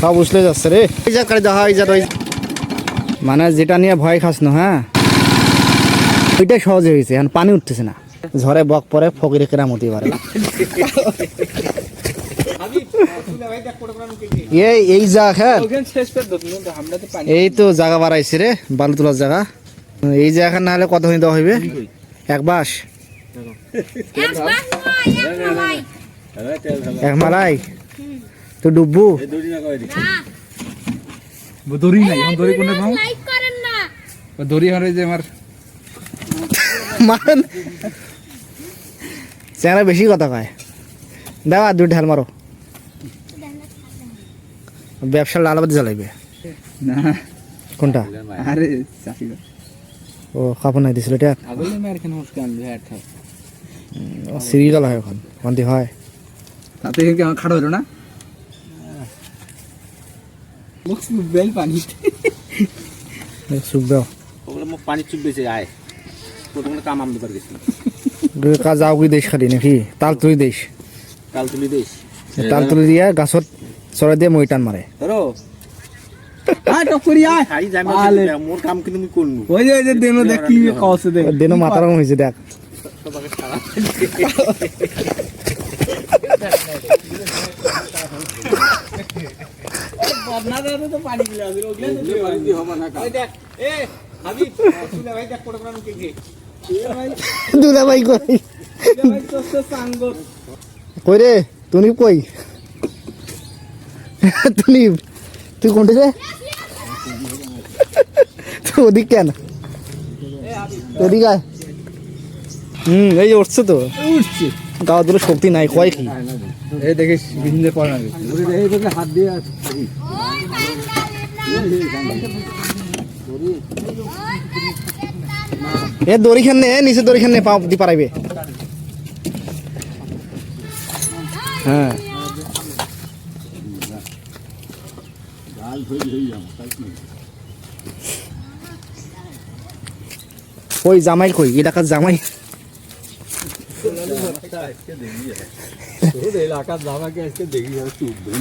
সব উছলে যাচ্ছে রে। এই যা করে দেখা এই যা মানে যেটা নিয়ে ভয় খাস না হ্যাঁ? ওইটাই সহজে হয়েছে এখন পানি উঠতেছে না। ঝড়ে বক পরে ফকিরে কেরাম হতে পারে। এই এই যা হ্যাঁ। এই তো জায়গা বাড়াইছে রে বালু তোলার জায়গা। এই জায়গা না হলে কত হয়ে দেওয়া হইবে? এক বাস। এক বাস নয়, এক মালাই। তো ডুববু? না, দড়ি নাই এখন দড়ি কোনটা পাও? লাইক না। দড়ি হারে যে আমার মারেন। চেহারা বেশি কথা কয়। দাও আর দুই ঢাল মারো। ব্যবসা লালবাদ জ্বালাইবে। না। কোনটা? আরে ও কাপড় নাই দিছিল এটা? হ্যাঁ সিরিয়াল হয় এখন কন্তি হয়। তাতে কি আমার হলো না? মুখ বেল পানি চুপ দাও ওগুলো মোক পানি চুপ বেছে প্রথমে কাম আমদি পার গেছি কাজ যাও দেশ খালি নাকি? তাল তুলি দেশ। কাল তুলি দিস তাল তুলি দিয়া গাছত চৰাই দিয়ে মই টান মাৰে। দেনো মাথা হয়েছে দেখ। না দাদা তো পানি গিলা আছে ওগলে ওই দেখ এ হাবিব তুলে ভাই দেখ কোটা কোটা কে কে দুলা ভাই কই? কই রে? তুনি কই? তুনি তুই কোনটা রে? তুই ওদিক কেন? ওদিক হুম এই উঠছে তো। উঠছে। দুটো শক্তি নাই কয় কি? এই দেখিস বিভিন্ন পড়া হাত দিয়ে এ দড়ি খান নে নিচে দড়ি খান নে পা দি পারাইবে। হ্যাঁ। কই জামাই কই? এলাকার জামাই এলাকার জামাকে আজকে দেখি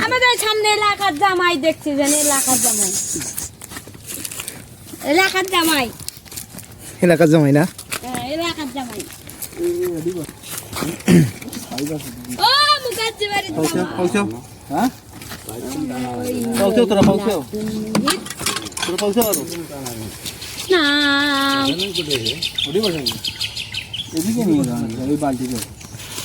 আমাদের সামনে এলাকার জামাই দেখছি যেন এলাকার জামাই। এলাকার জামাই। এলাকার জামাই না? হ্যাঁ, এলাকার জামাই। ও মুখার্জি বাড়ির হ্যাঁ? তোরা তোরা না। এদিকে নিয়ে যান ওই বালতিতে।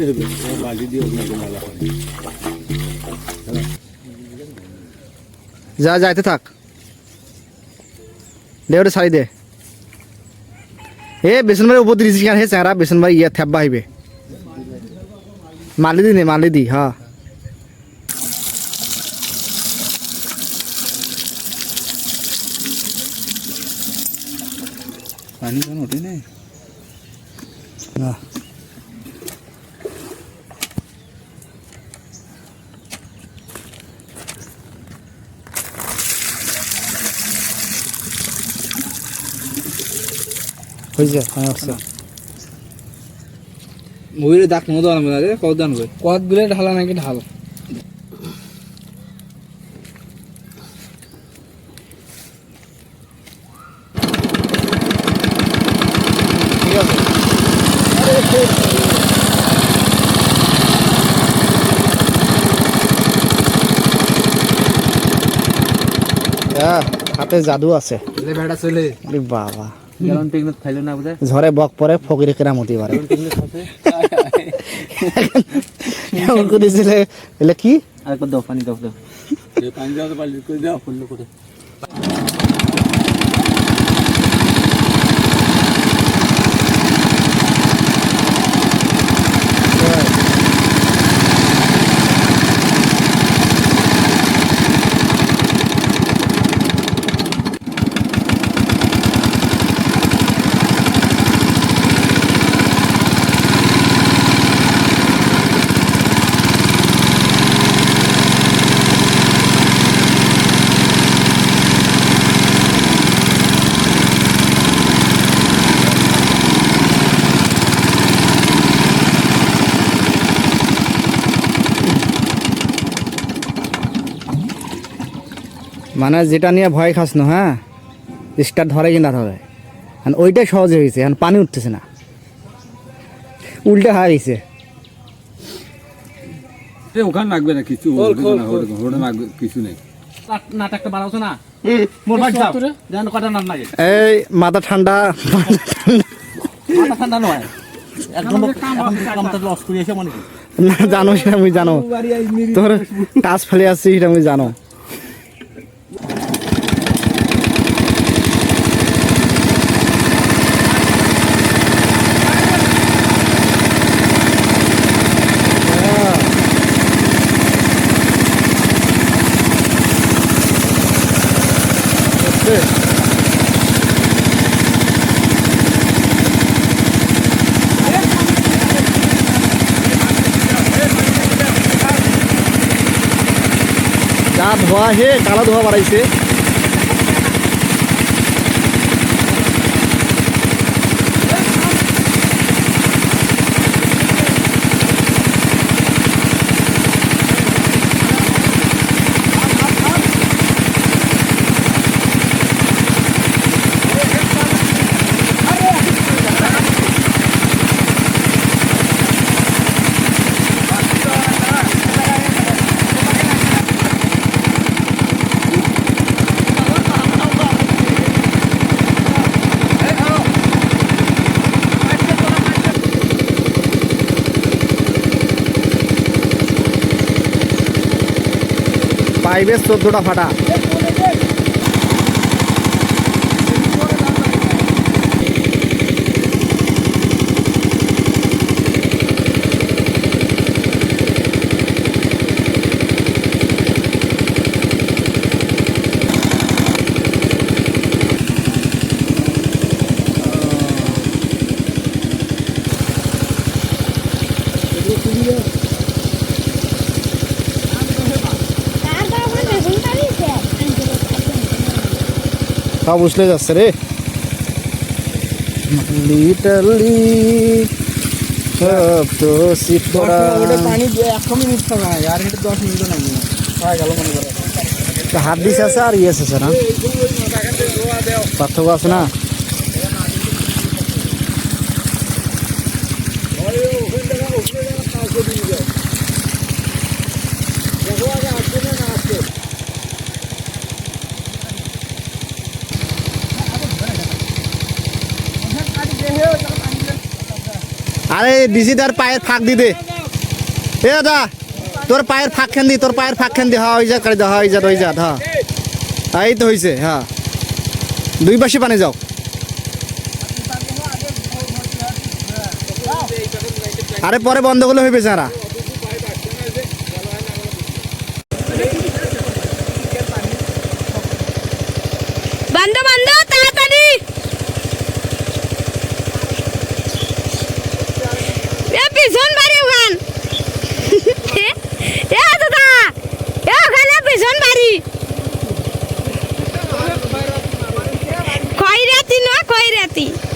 উড়িয়ে হবে বাজি দিয়ে ওগুলো মেলা হয় যা যাইতে থাক। দে ওটা ছাড়ি দে। এ বেসন ভাই উপর দিয়েছিস কেন? হে চেহারা বেসন ভাই ইয়ে থ্যাব্বা হইবে। মালি দি নে মালি দি হ্যাঁ। পানি কোন ওঠে না। পানি উঠছে মুভির দাগ মতো আনবে না রে কত আনবে কতগুলো ঢালা নাকি ঢাল? হাতে জাদু আছে। বাবা। গেলন টেকনিক খাইলো না বুঝে ঝড়ে বক পরে ফকিরে কেরামতি পারে টেকনিক খাচ্ছে দিছিলে এলে কি? আরেকবার দাও পানি দাও দাও পানি দাও পানি করে। দাও মানে যেটা নিয়ে ভয় খাস না হ্যাঁ? স্টার ধরে কিনা ধরে। আর ওইটাই সহজে হয়েছে এখন পানি উঠতেছে না। উল্টে গেছে ওখানে লাগবে না কিছু কিছু নেই। নাটকটা না। এই মাথা ঠান্ডা। মাথা ঠান্ডা নয়। একদম কামটা লস করে এসে মনে কি না জানো সেটা আমি জানো। তোর কাজ ফেলে আসছি সেটা আমি জানো। যা ধোয়া হে কালা ধোয়া বাড়াইছে। পাইপের চোদ্দোটা ফাটা। সব উছলে যাচ্ছে রে লিটালি সব তো সিট করা পানি এক মিনিট তো না আর এটা দশ মিনিট না হয়ে গেল মনে করো হাত দিছে আছে আর ইয়েস আছে না পার্থক্য আছে না আরে দিছি তার পায়ের ফাঁক দি দে এ দা তোর পায়ের ফাঁক খেন দি তোর পায়ের ফাঁক খেন দি হ্যাঁ ওই যা দা হ্যাঁ ওই যা ওই যা হ হ্যাঁ, এই তো হয়েছে হ্যাঁ। দুই পাশে পানি যাও। আরে পরে বন্ধ করলে হইবে যারা। કોઈ રહેતી.